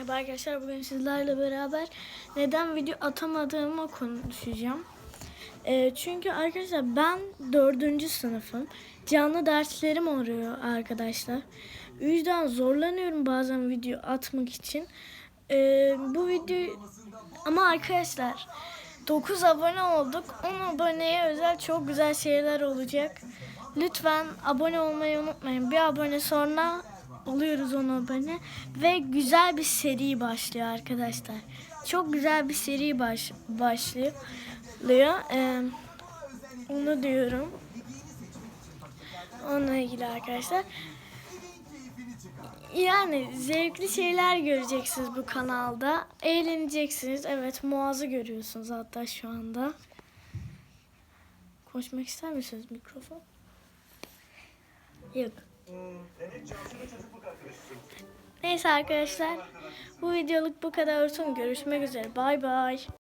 Merhaba arkadaşlar bugün sizlerle beraber neden video atamadığımı konuşacağım. Ee, çünkü arkadaşlar ben dördüncü sınıfım. Canlı derslerim oluyor arkadaşlar. O yüzden zorlanıyorum bazen video atmak için. Ee, bu video ama arkadaşlar 9 abone olduk. 10 aboneye özel çok güzel şeyler olacak. Lütfen abone olmayı unutmayın. Bir abone sonra oluyoruz 10 abone ve güzel bir seri başlıyor arkadaşlar. Çok güzel bir seri baş, başlıyor. Ee, onu diyorum. Onunla ilgili arkadaşlar. Yani zevkli şeyler göreceksiniz bu kanalda. Eğleneceksiniz. Evet Muaz'ı görüyorsunuz hatta şu anda. Konuşmak ister misiniz mikrofon? Yok. Neyse arkadaşlar. Bu videoluk bu kadar olsun. Görüşmek üzere. Bay bay.